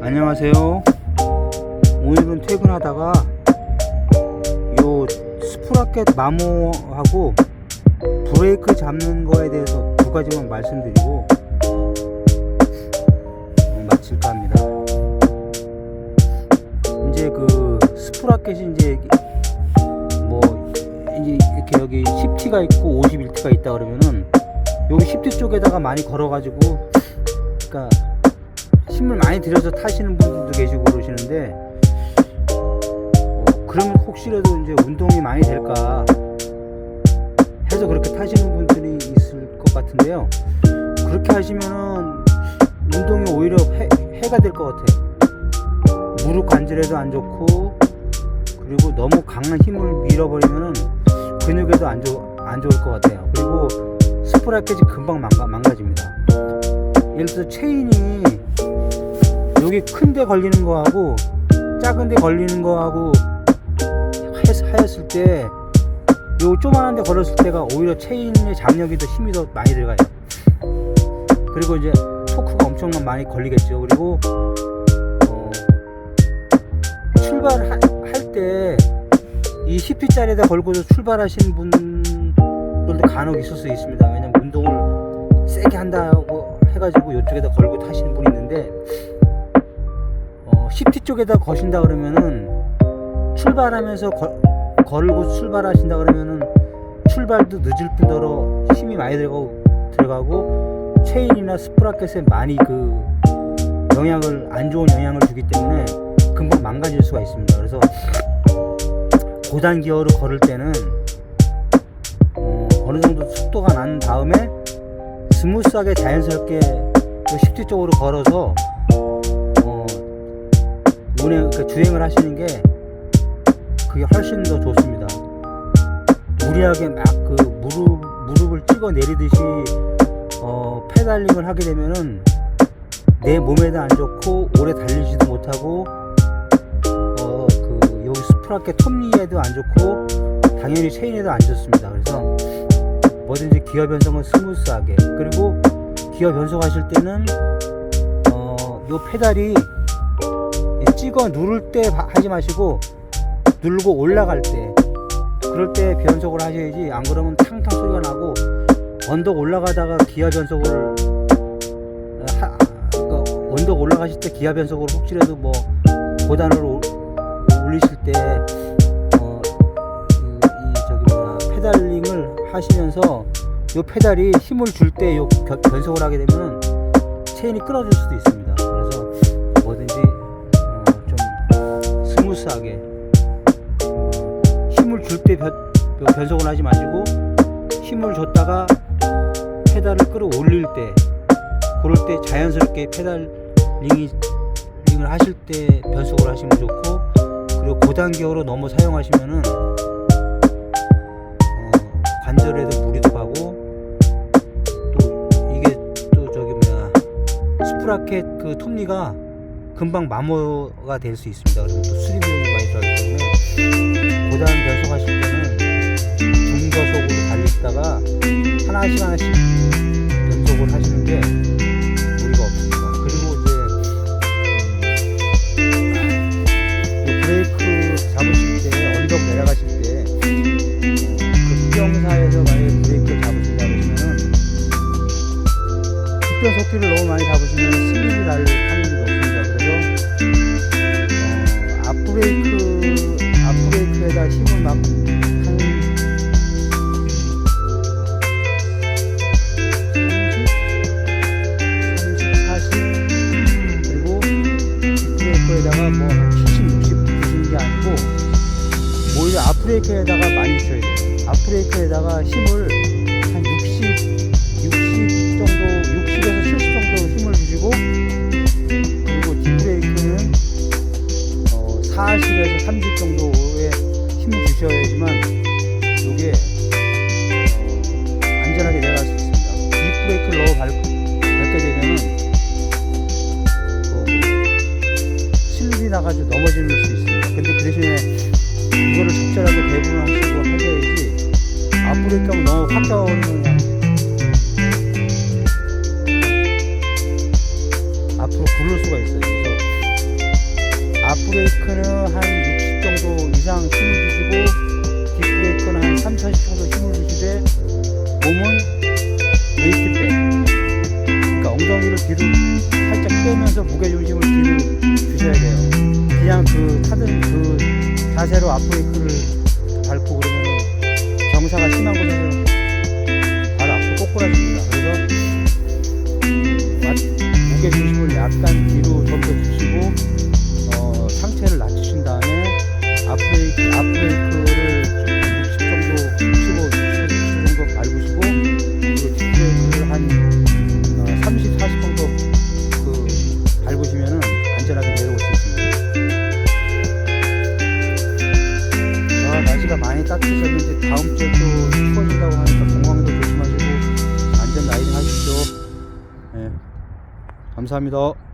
안녕하세요. 오늘은 퇴근하다가 요 스프라켓 마모하고 브레이크 잡는 거에 대해서 두 가지만 말씀드리고 어, 마칠까 합니다. 이제 그 스프라켓이 이제 뭐 이제 이렇게 여기 10T가 있고 51T가 있다 그러면은 여기 10T 쪽에다가 많이 걸어가지고 그러니까 힘을 많이 들여서 타시는 분들도 계시고 그러시는데 어, 그러면 혹시라도 이제 운동이 많이 될까 해서 그렇게 타시는 분들이 있을 것 같은데요. 그렇게 하시면은 운동이 오히려 해, 해가 될 것 같아요. 무릎 관절에도 안 좋고 그리고 너무 강한 힘을 밀어버리면은 근육에도 안, 좋, 안 좋을 것 같아요. 그리고 스프라켓이 금방 망가, 망가집니다. 예를 들어서 체인이 여기 큰데 걸리는 거하고 작은 데 걸리는 거하고 했- 하였을 때 요 조만한 데 걸었을 때가 오히려 체인의 장력이 더 힘이 더 많이 들어가요. 그리고 이제 토크가 엄청 많이 걸리겠죠. 그리고 어, 출발할 때 이 10T짜리에다 걸고서 출발하시는 분들도 간혹 있을 수 있습니다. 왜냐면 운동을 세게 한다고 해가지고 이쪽에다 걸고 타시는 분이 있는데 어, 10T 쪽에다 거신다 그러면은 출발하면서 거, 걸고 출발하신다 그러면은 출발도 늦을 뿐더러 힘이 많이 들어가고 들어가고 체인이나 스프라켓에 많이 그 영향을 안 좋은 영향을 주기 때문에 금방 망가질 수가 있습니다. 그래서 고단 기어로 걸을 때는 어, 어느 정도 속도가 난 다음에 스무스하게 자연스럽게 그 10T 쪽으로 걸어서 어, 운행, 그러니까 주행을 하시는 게 그게 훨씬 더 좋습니다. 무리하게 막 그 무릎 무릎을 찍어 내리듯이 어, 페달링을 하게 되면은 내 몸에도 안 좋고 오래 달리지도 못하고 어, 그 여기 스프라켓 톱니에도 안 좋고 당연히 체인에도 안 좋습니다. 그래서 뭐든지 기어 변속은 스무스하게 그리고 기어 변속하실 때는 어, 요 페달이 찍어 누를 때 바- 하지 마시고 누르고 올라갈 때 그럴 때 변속을 하셔야지 안 그러면 탕탕 소리가 나고 언덕 올라가다가 기아 변속을 어, 하, 그러니까 언덕 올라가실 때 기아 변속을 혹시라도 뭐 고단을 올- 올리실 때 어, 이, 이 저기 뭐야 페달링을 하시면서 요 페달이 힘을 줄 때 요 변속을 하게 되면은 체인이 끊어질 수도 있습니다. 스무스하게 어, 힘을 줄 때 변속을 하지 마시고 힘을 줬다가 페달을 끌어올릴 때 그럴 때 자연스럽게 페달링이 링을 하실 때 변속을 하시면 좋고 그리고 고단기어로 너무 사용하시면은 어, 관절에도 무리도 가고 또 이게 또 저기 뭐야 스프라켓 그 톱니가 금방 마모가 될 수 있습니다. 그리고 또 수리 비용이 많이 들어가기 때문에 고단 변속하실 때는 중저속으로 달리시다가 하나씩 하나씩 변속을 하시는 게 브레이크에다가 뭐한 70, 60 주시는 게 아니고 오히려 앞브레이크에다가 많이 주셔야 돼요. 앞브레이크에다가 힘을 한 60, 60 정도, 60에서 70 정도 힘을 주시고 그리고 뒷브레이크는 어, 40에서 30 정도 나가지고 넘어질 수 있습니다. 근데 그 대신에 이거를 적절하게 배분을 하시고 하셔야지 앞브레이크 하면 너무 확 그냥 앞으로 굴릴 수가 있어요. 그래서 앞브레이크는 한 60 정도 이상 힘을 주시고 뒷브레이크는 한 3, 40 정도 힘을 주시되 몸은 웨이트 백 그러니까 엉덩이를 뒤로 살짝 빼면서 무게중심을 뒤로 주셔야 돼요 그냥 그 타든 그 자세로 앞브레이크를 밟고 그러면은 경사가 심한 곳에서는 바로 앞으로 꼬꾸라집니다. 그래서 무게 중심을 약간 뒤로 덮어주시고 어, 상체를 낮추신 다음에 앞브레이크, 앞브레이크 감사합니다.